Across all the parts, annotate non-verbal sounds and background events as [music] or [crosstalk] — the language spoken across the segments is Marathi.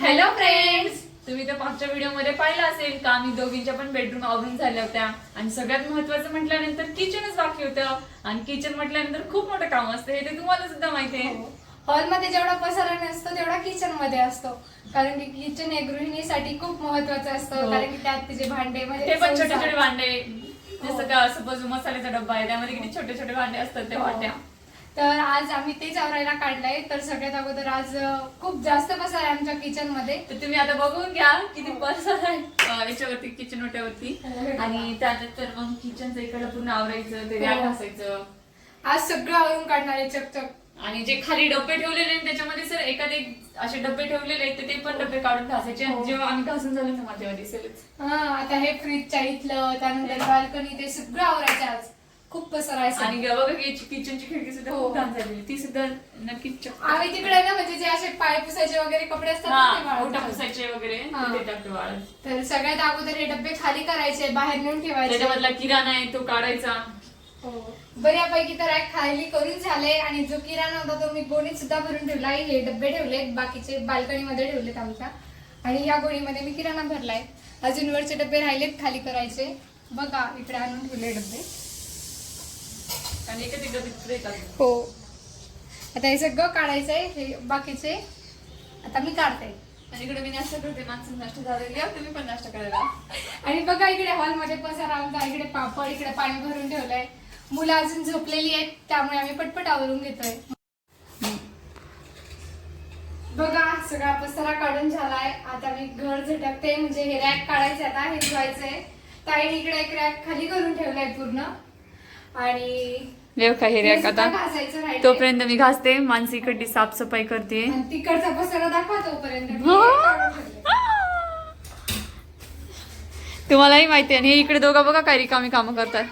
हॅलो फ्रेंड्स तुम्ही तर मागच्या व्हिडिओमध्ये पाहिलं असेल का? आम्ही दोघींच्या पण बेडरूम आवरून झाल्या होत्या. आणि सगळ्यात महत्वाचं म्हटल्यानंतर किचनच बाकी होतं. आणि किचन म्हटल्यानंतर खूप मोठं काम असतं. हे ते तुम्हाला सुद्धा माहिती आहे. हॉलमध्ये जेवढा पसारा नसतो तेवढा किचनमध्ये असतो. कारण की किचन हे गृहिणीसाठी खूप महत्वाचं असतं. हो. कारण की त्यात तिचे भांडे म्हणजे ते पण छोटे. छोटे भांडे. जसं का सपोज मसाल्याचा डब्बा आहे. त्यामध्ये किती छोटे छोटे भांडे असतात ते वाट्या. तर आज आम्ही तेच आवरायला काढलंय. तर सगळ्यात अगोदर आज खूप जास्त पसारा आहे आमच्या किचनमध्ये. तर तुम्ही आता बघून घ्या किती पसार आहे. अं, याच्यावरती किचन ओट्यावरती. आणि त्यानंतर मग किचनचं इकडं पूर्ण आवरायचं ते रॅक हो. घासायचं आज सगळं आवरून काढणार आहे चकचक आणि जे खाली डब्बे ठेवलेले आहेत त्याच्यामध्ये सर एखादे असे डब्बे ठेवलेले आहेत तर ते पण डब्बे काढून घासायचे. हो. जेव्हा आम्ही घासून झालो ना तेव्हा दिसेलच. हा आता हे फ्रीजच्या इथलं त्यानंतर बाल्कनी ते सगळं आवरायचं आज. खूप पसारा आहे आणि सगळं. बघा की किचनची खिडकी सुद्धा हो. खूप घाण झालेली ती सुद्धा नक्कीच. आम्ही तिकडे ना म्हणजे जे असे पाय पुसायचे वगैरे कपडे असतात ना, ते हा वाळत ओटा घालतो. पुसायचे वगैरे हा. ते टाकतो वाळत तर सगळ्यात अगोदर हे डबे खाली करायचे बाहेर नेऊन ठेवायचे त्याच्यामधला किराणा आहे तो काढायचा हो. बऱ्यापैकी तर खाली करून झाले आणि जो किराणा होता तो मी गोणीत सुद्धा भरून ठेवला हे डबे ठेवलेत बाकीचे बाल्कनी मध्ये ठेवलेत आमच्या आणि या गोणीमध्ये मी किराणा भरलाय अजून वरचे डबे राहिलेत खाली करायचे बघा इकडे आणून ठेवले डबे आणि एका. हो. आता हे सगळं काढायचंय हे बाकीचे. आता मी काढते. आणि इकडे मी नाश्ता करते. माणसं नाश्ता झालेली आहे तुम्ही पण नाश्ता करायला. आणि बघा इकडे हॉलमध्ये पसारा आमचा इकडे पापड इकडे पाणी भरून ठेवलंय. मुलं अजून झोपलेली आहेत त्यामुळे आम्ही पटपट आवरून घेतोय. बघा सगळा पसारा काढून झालाय. आता मी घर झटकते म्हणजे हे रॅक काढायचे आता हे धुवायचंय. ताईने इकडे एक रॅक खाली करून ठेवलाय पूर्ण. आणि देव का हे रॅक हे सुद्धा आता. तोपर्यंत मी घासते मानसी इकडची साफसफाई करते. आणि तिकडचा पसारा दाखवा तोपर्यंत. मी हो. तुम्हालाही माहिती आहे आणि हे इकडे दोघं बघा काय रिकामी कामं करतात.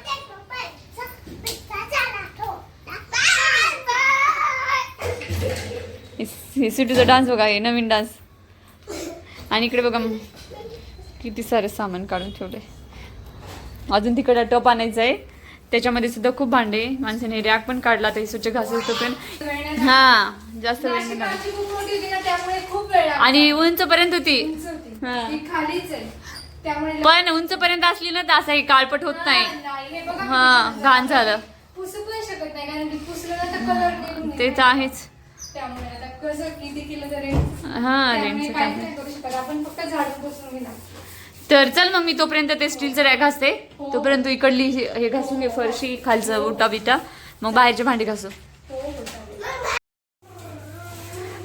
हे सिटीचा डान्स बघा हे नवीन डान्स. आणि इकडे बघा किती सारे सामान काढून ठेवले. अजून तिकडे टप आणायचं आहे. त्याच्यामध्ये सुद्धा खूप भांडे माणसाने रॅक पण काढला ते स्वच्छ घासायचं पण. हा जास्त वेळ नाही. आणि उंच पर्यंत होती पण उंच पर्यंत असली ना तर असं हे काळपट होत नाही. हे घाण झालं. तर ते. तर आहेच. तरी. हा तर चल मग मी तोपर्यंत ते स्टीलचं रॅक घासते. तोपर्यंत तू इकडली हे घासून घे फरशी खालचं उटा बिटा मग बाहेरचे भांडी घासू.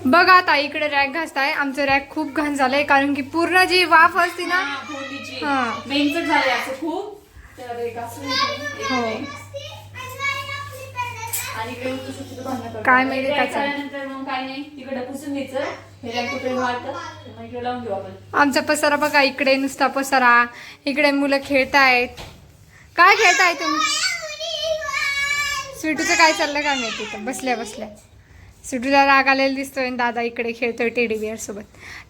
बघा आता इकडे रॅक घासताय आमचं रॅक खूप घाण झालंय कारण की पूर्ण जी वाफ असते ना हा. खूप. काय माहिती काय नाही तिकडे पुसून घ्यायचं आमचा पसारा बघा इकडे नुसता पसारा. इकडे मुलं खेळतायत. काय खेळताय तुम्ही? स्वीटूचं काय चाललं काय माहिती तर बसल्या बसल्या. स्वीटूला राग आलेला दिसतोय आणि दादा इकडे खेळतोय टेडी बिअर सोबत.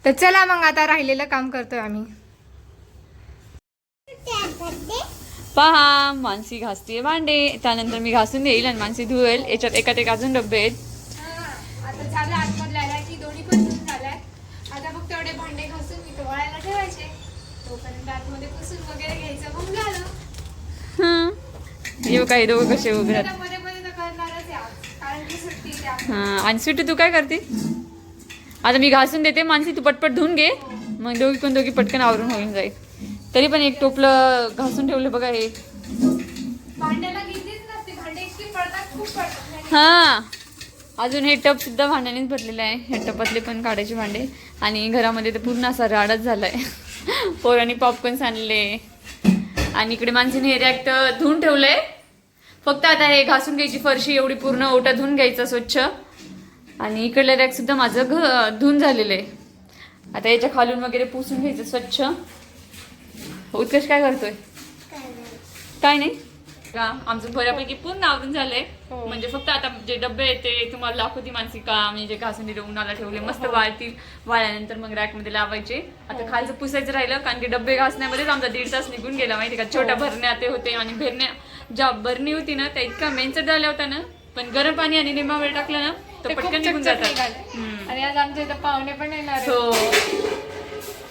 तर चला मग आता राहिलेलं काम करतोय आम्ही. पहा मानसी घासतीये भांडे. त्यानंतर मी घासून देईल आणि मानसी धुवेल. याच्यात एकात एक अजून डब्बे आहेत. तोपर्यंत आतमध्ये पुसून वगैरे घ्यायचं मग झालं. येऊ काय दोघं कसे उभे आहेत. आता मध्ये मध्ये तर करणारच आहे आज. कारण की सुट्टी आहे त्यामुळे. हा. आणि स्वीटू तू काय करते? आता मी घासून देते मानसी तू पटपट धुवून घे. मग दोघी पण दोघी पटकन आवरून होऊन जाईल. तरी पण एक टोपलं घासून ठेवलं बघा हे. भांड्याला कितीच नसते. भांडे इतकी पडतात खूप पडतात. हा. अजून हे टप सुद्धा भांड्यानेच भरलेलं आहे. ह्या टपातले पण काढायचे भांडे. आणि घरामध्ये तर पूर्ण असा राडाच झालाय. [laughs] पोरांनी पॉपकॉर्न्स आणले. आणि इकडे माणसाने हे रॅक तर धुवून ठेवलंय. फक्त आता हे घासून घ्यायची फरशी एवढी पूर्ण ओटा धुवून घ्यायचा स्वच्छ. आणि इकडलं रॅक सुद्धा माझं घ धुवून झालेलं आहे. आता याच्या खालून वगैरे पुसून घ्यायचं स्वच्छ. उत्कर्ष काय करतोय? काय नाही? का आमचं बऱ्यापैकी पूर्ण आवरून झालंय. हो. म्हणजे फक्त आता जे डबे आहेत ते तुम्हाला दाखवती मानसिका. म्हणजे घासून दिले उन्हाला ठेवले मस्त वाळतील. वाळल्यानंतर मग रॅकमध्ये लावायचे. आता खालचं पुसायचं राहिलं कारण की डबे घासण्यामध्येच आमचा दीड तास निघून गेला माहिती का? छोट्या भरण्या ते होते आणि भरण्या ज्या भरणी होती ना त्या इतका मेंचट झाल्या होत्या ना. पण गरम पाणी आणि निंबा वेळ टाकलं ना तर पटकन निघून जातात. आणि आज आमच्या इथं पाहुणे पण येणार. हो.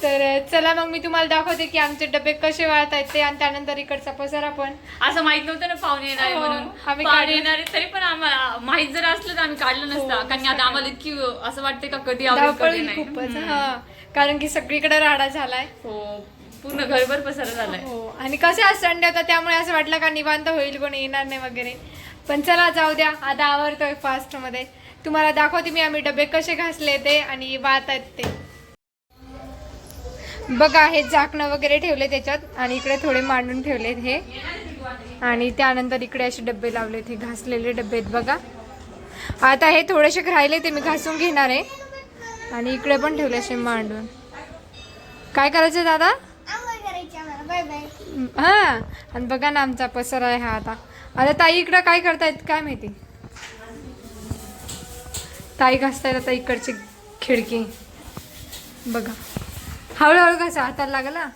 तर चला मग मी तुम्हाला दाखवते की आमचे डबे कसे वाळतायत ते आणि त्यानंतर इकडचा पसारा पण असं माहीत नव्हतं ना पाहुणे येणार आहे हो, म्हणून. आम्ही पाहुणे काढलं. येणार आहे तरी पण आम्हाला माहीत जर असलं तर आम्ही काढलं नसतं. हो, कारण की आता आम्हाला इतकी असं वाटते का कधी आवडेल धावपळ कधी नाही. खूपच. हा. कारण की सगळीकडे राडा झालाय. हो पूर्ण घरभर पसारा झालाय. हो आणि कसे आज संडे होता त्यामुळे असं वाटलं का निवांत होईल कोणी येणार नाही वगैरे. पण चला जाऊ द्या. आता आवरतोय फास्टमध्ये. तुम्हाला दाखवते मी आम्ही डबे कसे घासले ते आणि वाहत आहेत ते. बघा हे झाकणं वगैरे ठेवले त्याच्यात आणि इकडे थोडे मांडून ठेवलेत हे. आणि त्यानंतर इकडे असे डबे लावलेत हे घासलेले डबे आहेत बघा. आता हे थोडेसे राहिले ते मी घासून घेणार आहे. आणि इकडे पण ठेवले असे मांडून. काय करायचं दादा? हा. आणि बघा ना आमचा पसरा आहे हा आता. आता ताई इकडं काय करतायत काय माहिती? ताई घासतायत आता इकडची खिडकी. बघा. हळूहळू घासा हाताला लागला?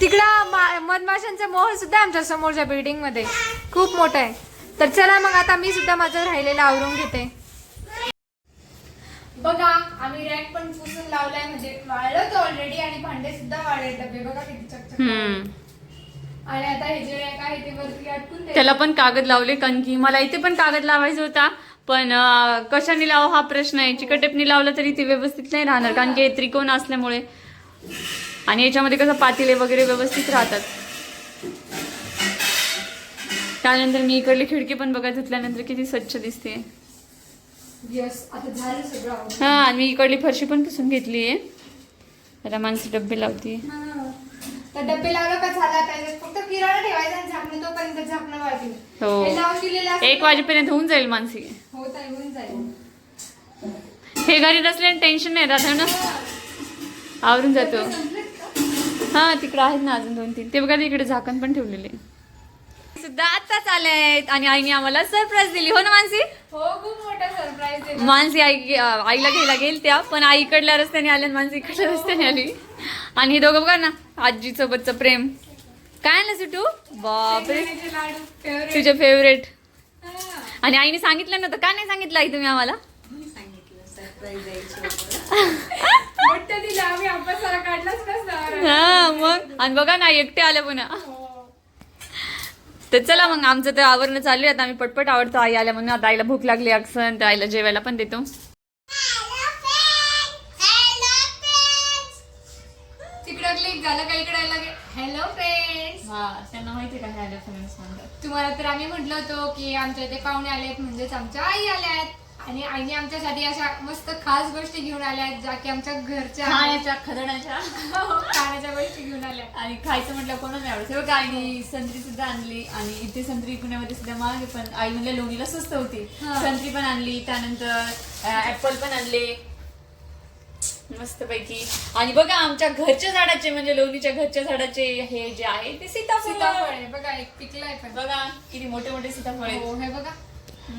तिकडं मधमाशांचा मोहर सुद्धा आमच्या समोरच्या बिल्डिंगमध्ये. खूप मोठा आहे. तर चला मग आता मी सुद्धा माझं राहिलेलं आवरून घेते. बघा आम्ही रॅक पण पुसून लावलाय. म्हणजे वाळलं ऑलरेडी आणि भांडे सुद्धा वाळले डबे. बघा किती चकचक आणि आता हे जे रॅक आहे ते वरती अटकून त्याला पण कागद लावले कारण की मला इथे पण कागद लावायचा होता. पण कशाने लावा हा प्रश्न आहे? चिकटेपनी लावलं तरी ते व्यवस्थित नाही राहणार कारण की हे त्रिकोण असल्यामुळे. आणि याच्यामध्ये कसं पातेले वगैरे व्यवस्थित राहतात. त्यानंतर मी इकडली खिडकी पण बघा धुतल्यानंतर किती स्वच्छ दिसते. हा आणि मी इकडली फरशी पण पुसून घेतली आहे आता माणसं डब्बे लावते हा. तर डब्बे लावलं का झाला त्याच्यात फक्त किराणा ठेवायचा आणि झाकणं तोपर्यंत झाकणं हो. लावून दिलेलं असतं एक वाजेपर्यंत होऊन जाईल मानसी. हो ताई होऊन जाईल. हे घरी नसल्याने टेन्शन नाही राहत ना? आवरून जातो. संपलेत का? हा तिकडे आहेत ना अजून दोन तीन. ते बघा इकडे झाकण पण ठेवलेले. सुद्धा आत्ताच आले आहेत आणि आईने आम्हाला सरप्राईज दिली. हो ना मानसी? हो खूप मोठा सरप्राईज दिला. मानसी आई आईला घ्यायला गेल त्या पण आई इकडल्या रस्त्याने आल्या आणि मानसी इकडल्या रस्त्याने आली. आणि हे दोघं बघा ना आजी सोबतचं प्रेम. काय ना सुटू? बापरे. तुझे फेवरेट आणि आईने सांगितलं नव्हतं. का नाही सांगितलं आई तुम्ही आम्हाला? [laughs] हा मग. आणि बघा ना एकटे आल्या पुन्हा. तर चला मग आमचं तर आवरणं चालू आहे. आता आम्ही पटपट आवडतो आई आल्या म्हणून आता आईला भूक लागली अक्षण तर आईला जेवायला पण देतो. हा त्यांना माहिती का म्हणतात तुम्हाला तर आम्ही म्हटलं होतो की आमच्या इथे पाहुणे आले आहेत म्हणजेच आमच्या आई आल्या आहेत आणि आईने आमच्यासाठी अशा मस्त खास गोष्टी घेऊन आल्या आहेत ज्या की आमच्या घरच्या. खाण्याच्या खदण्याच्या हो, खाण्याच्या गोष्टी घेऊन आल्या. आणि खायचं म्हटलं कोणा नाही आवडत हे बघा आईने संत्री सुद्धा आणली आणि इथे संत्री पुण्यामध्ये सुद्धा महाग पण आई म्हणल्या लोणीला स्वस्त होती. संत्री पण आणली त्यानंतर ऍपल पण आणले मस्त पैकी. आणि बघा आमच्या घरच्या झाडाचे म्हणजे लोणीच्या घरच्या झाडाचे हे जे आहे ते सीताफळ. सीताफळ आहे. बघा एक पिकलाय पण. बघा किती मोठे मोठे सीताफळ आहेत. हो हे बघा.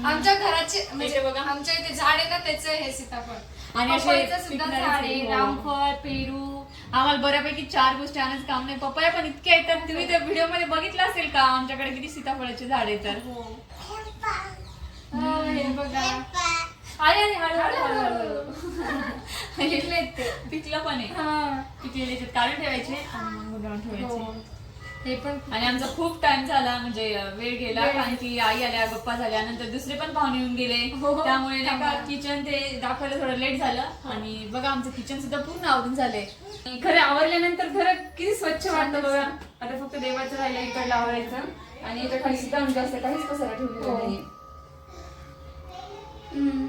आमच्या घराचे म्हणजे बघा. आमच्या इथे झाड आहे ना त्याचं हे सीताफळ. आणि असे पपईचं सुद्धा पिकणारे झाड आहे. हो. रामफळ पेरू. आम्हाला बऱ्यापैकी चार गोष्टी आणायचं काम नाही. पपया पण इतके आहेत. तर तुम्ही त्या व्हिडिओमध्ये बघितलं असेल का? आमच्याकडे किती सीताफळाचे झाड आहे तर. हो, हे बघा. आले हळू हळू हळू. पिकलेत ते पिकलं पण आहे हा. पिकलेले याच्यात काढून ठेवायचे आणि मग ठेवायचे हो. हे पण आणि आमचा खूप टाइम झाला म्हणजे वेळ गेला वेळ. कारण की आई आल्या गप्पा झाल्या नंतर दुसरे पण पाहुणे येऊन गेले हो, हो. त्यामुळे नाही का त्यामुळे. किचन ते दाखवायला थोडं लेट झालं आणि बघा आमचं किचन सुद्धा पूर्ण आवरून झालंय खरं आवरल्यानंतर खरं किती स्वच्छ वाटतं बघा आता फक्त देवाचं राहिलं इकडलं आवरायचं आणि याच्या खाली सुद्धा म्हणजे असं काहीच पसारा ठेवलेला हो. नाहीये हम्म.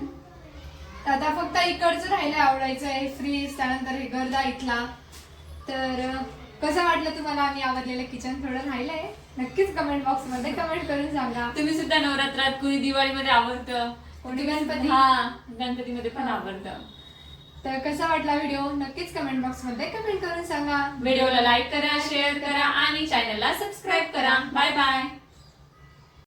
आता फक्त इकडचं राहिलं आवडायचं आहे. फ्रीज त्यानंतर हे गरदा इथला तर कसं वाटलं तुम्हाला आम्ही आवडलेलं किचन थोडं राहिलंय. नक्कीच कमेंट बॉक्समध्ये कमेंट करून सांगा. तुम्ही सुद्धा नवरात्रात कुणी दिवाळीमध्ये आवडतं? कोणी गणपती? हा गणपतीमध्ये पण आवडतं. तर कसा वाटला व्हिडिओ नक्कीच कमेंट बॉक्समध्ये कमेंट करून सांगा. व्हिडिओला लाईक करा शेअर करा आणि चॅनलला सबस्क्राईब करा. Bye bye